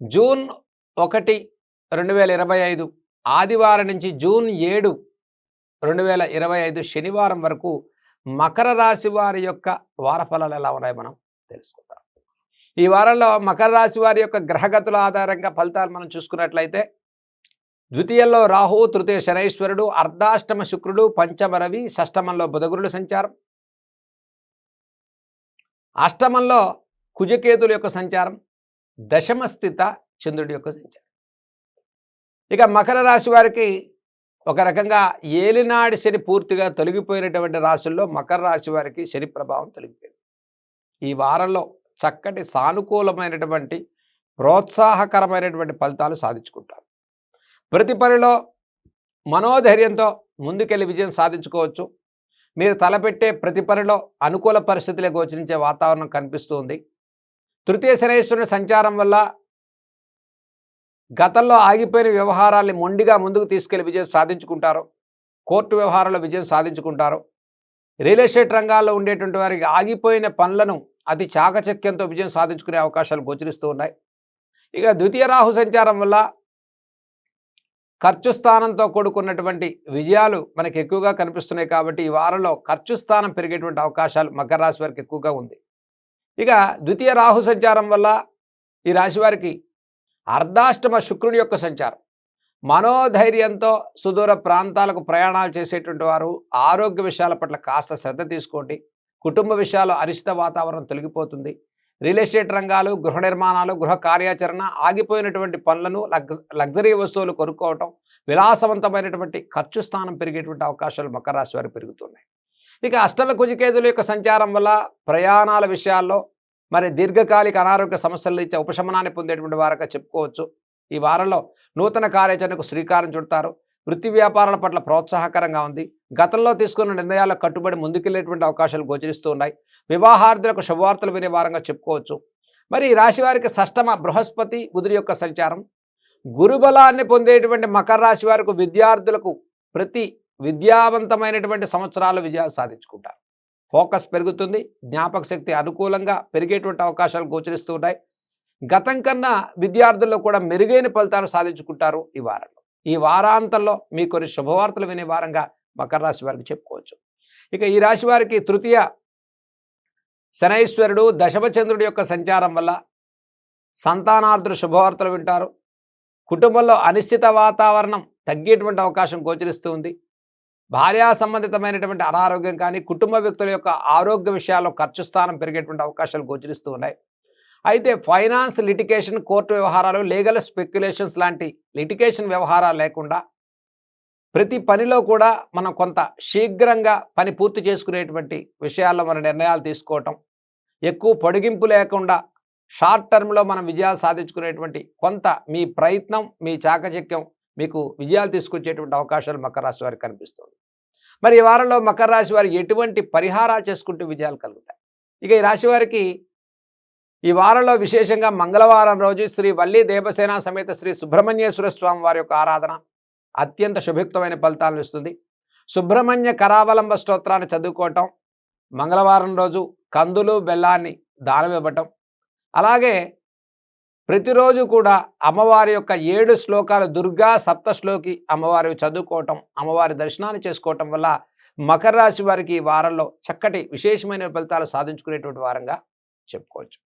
June ఒకటి రెండు వేల ఇరవై ఐదు ఆదివారం నుంచి జూన్ ఏడు రెండు వేల ఇరవై ఐదు శనివారం వరకు మకర రాశి వారి యొక్క వారఫలాలు ఎలా ఉన్నాయి మనం తెలుసుకుందాం. ఈ వారంలో మకర రాశి వారి యొక్క గ్రహగతుల ఆధారంగా ఫలితాలు మనం చూసుకున్నట్లయితే ద్వితీయంలో రాహు తృతీయ శనైశ్వరుడు అర్ధాష్టమ శుక్రుడు పంచమ రవి షష్టమంలో బుధగురుడు సంచారం. అష్టమంలో కుజకేతుల యొక్క సంచారం. దశమ స్థిత చంద్రుడి యొక్క సంచారం ఇక మకర రాశి వారికి ఒక రకంగా ఏలినాడి శని పూర్తిగా తొలగిపోయినటువంటి రాశుల్లో మకర రాశి వారికి శని ప్రభావం తొలగిపోయింది. ఈ వారంలో చక్కటి సానుకూలమైనటువంటి ప్రోత్సాహకరమైనటువంటి ఫలితాలు సాధించుకుంటారు. ప్రతి పనిలో మనోధైర్యంతో ముందుకెళ్ళి విజయం సాధించుకోవచ్చు. మీరు తలపెట్టే ప్రతి పనిలో అనుకూల పరిస్థితులే గోచరించే వాతావరణం కనిపిస్తుంది తృతీయ శనేశ్వరుని సంచారం వల్ల గతంలో ఆగిపోయిన వ్యవహారాల్ని మొండిగా ముందుకు తీసుకెళ్ళి విజయం సాధించుకుంటారు. కోర్టు వ్యవహారాల్లో విజయం సాధించుకుంటారు. రియల్ ఎస్టేట్ రంగాల్లో ఉండేటువంటి వారికి ఆగిపోయిన పనులను అతి చాకచక్యంతో విజయం సాధించుకునే అవకాశాలు గోచరిస్తూ ఉన్నాయి. ఇక ద్వితీయ రాహు సంచారం వల్ల ఖర్చు స్థానంతో కూడుకున్నటువంటి విజయాలు మనకు ఎక్కువగా కనిపిస్తున్నాయి కాబట్టి ఈ వారంలో ఖర్చు స్థానం పెరిగేటువంటి అవకాశాలు మకర రాశి వారికి ఎక్కువగా ఉంది. ఇక ద్వితీయ రాహు సంచారం వల్ల ఈ రాశివారికి అర్ధాష్టమ శుక్రుడి యొక్క సంచారం. మనోధైర్యంతో సుదూర ప్రాంతాలకు ప్రయాణాలు చేసేటువంటి వారు ఆరోగ్య విషయాల పట్ల కాస్త శ్రద్ధ తీసుకోండి. కుటుంబ విషయాలు అరిష్ట వాతావరణం తొలగిపోతుంది. రియల్ ఎస్టేట్ రంగాలు గృహ నిర్మాణాలు గృహ కార్యాచరణ ఆగిపోయినటువంటి పనులను లగ్జరీ వస్తువులు కొనుక్కోవటం విలాసవంతమైనటువంటి ఖర్చు స్థానం పెరిగేటువంటి అవకాశాలు మకర రాశి వారికి పెరుగుతున్నాయి. ఇక అష్టమ కుజికేతుల యొక్క సంచారం వల్ల ప్రయాణాల విషయాల్లో మరి దీర్ఘకాలిక అనారోగ్య సమస్యలు ఇచ్చే ఉపశమనాన్ని పొందేటువంటి వారుగా చెప్పుకోవచ్చు. ఈ వారంలో నూతన కార్యాచరణకు శ్రీకారం చుడతారు. వృత్తి వ్యాపారాల పట్ల ప్రోత్సాహకరంగా ఉంది. గతంలో తీసుకున్న నిర్ణయాల కట్టుబడి ముందుకెళ్ళేటువంటి అవకాశాలు గోచరిస్తూ ఉన్నాయి. వివాహార్థులకు శుభవార్తలు వినే వారంగా చెప్పుకోవచ్చు. మరి ఈ రాశి వారికి షష్టమ బృహస్పతి బుధుడి యొక్క సంచారం. గురుబలాన్ని పొందేటువంటి మకర రాశి వారికి విద్యార్థులకు ప్రతి విద్యావంతమైనటువంటి సంవత్సరాలు విజయాలు సాధించుకుంటారు. ఫోకస్ పెరుగుతుంది. జ్ఞాపక శక్తి అనుకూలంగా పెరిగేటువంటి అవకాశాలు గోచరిస్తూ ఉంటాయి గతం కన్నా విద్యార్థుల్లో కూడా మెరుగైన ఫలితాలు సాధించుకుంటారు ఈ వారంలో. ఈ వారాంతంలో మీ కొన్ని శుభవార్తలు వినే వారంగా మకర రాశి వారికి చెప్పుకోవచ్చు. ఇక ఈ రాశి వారికి తృతీయ శనైశ్వరుడు దశమచంద్రుడి యొక్క సంచారం వల్ల సంతానార్థులు శుభవార్తలు వింటారు. కుటుంబంలో అనిశ్చిత వాతావరణం తగ్గేటువంటి అవకాశం గోచరిస్తూ ఉంది. భార్యా సంబంధితమైనటువంటి అనారోగ్యం కానీ కుటుంబ వ్యక్తుల యొక్క ఆరోగ్య విషయాల్లో ఖర్చు స్థానం పెరిగేటువంటి అవకాశాలు గోచరిస్తూ ఉన్నాయి. అయితే ఫైనాన్స్ లిటికేషన్ కోర్టు వ్యవహారాలు లీగల్ స్పెక్యులేషన్స్ లాంటి లిటికేషన్ వ్యవహారాలు లేకుండా ప్రతి పనిలో కూడా మనం కొంత శీఘ్రంగా పని పూర్తి చేసుకునేటువంటి విషయాల్లో మన నిర్ణయాలు తీసుకోవటం ఎక్కువ పొడిగింపు లేకుండా షార్ట్ టర్మ్లో మనం విజయాలు సాధించుకునేటువంటి కొంత మీ ప్రయత్నం మీ చాకచక్యం మీకు విజయాలు తీసుకొచ్చేటువంటి అవకాశాలు మకర రాశి వారికి కనిపిస్తుంది మరి ఈ వారంలో మకర రాశి వారికి ఎటువంటి పరిహారాలు చేసుకుంటూ విజయాలు కలుగుతాయి? ఇక ఈ రాశి వారికి ఈ వారంలో విశేషంగా మంగళవారం రోజు శ్రీ వల్లి దేవసేన సమేత శ్రీ సుబ్రహ్మణ్యేశ్వర స్వామి వారి యొక్క ఆరాధన అత్యంత శుభయుక్తమైన ఫలితాలను ఇస్తుంది. సుబ్రహ్మణ్య కరావలంబ స్తోత్రాన్ని చదువుకోవటం మంగళవారం రోజు కందులు బెల్లాన్ని దానం ఇవ్వటం అలాగే ప్రతిరోజు కూడా అమ్మవారి యొక్క ఏడు శ్లోకాలు దుర్గా సప్తశ్లోకి అమ్మవారి చదువుకోవటం అమ్మవారి దర్శనాన్ని చేసుకోవటం వల్ల మకర రాశి వారికి ఈ వారంలో చక్కటి విశేషమైన ఫలితాలు సాధించుకునేటువంటి వారంగా చెప్పుకోవచ్చు.